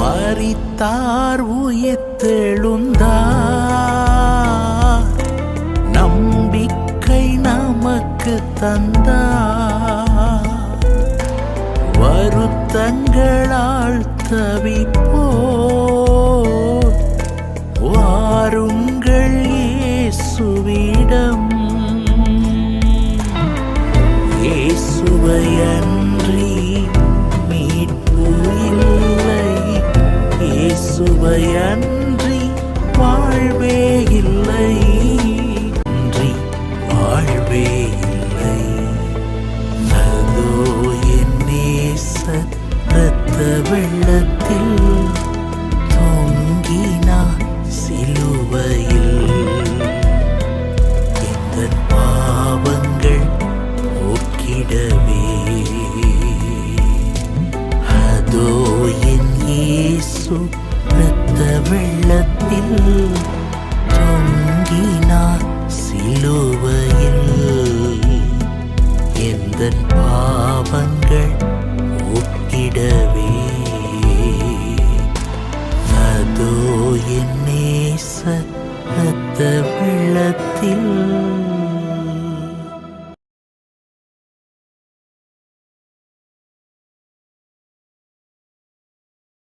மறித்தார் உயிர்த்தெழுந்தார். நம்பிக்கை நமக்கு தந்தார். வருத்தங்களால் தவிப்போ வாருங்கள் இயேசுவிடம். இயேசுவையன்றி சுவையன்றி வாழ்வே இல்லை. இன்றி வாழ்வே இல்லை. அதோ என் நேச இரத்த வெள்ளத்தில் தொங்கினார் சிலுவையில். எங்கள் பாவங்கள் போக்கிடவே. அதோ என் இயேசு வெள்ளத்தில் தொங்கினார் சிலுவையில். எந்த பாவங்கள் ஒக்கிடவே? அதோ என் நேச இரத்த வெள்ளத்தில்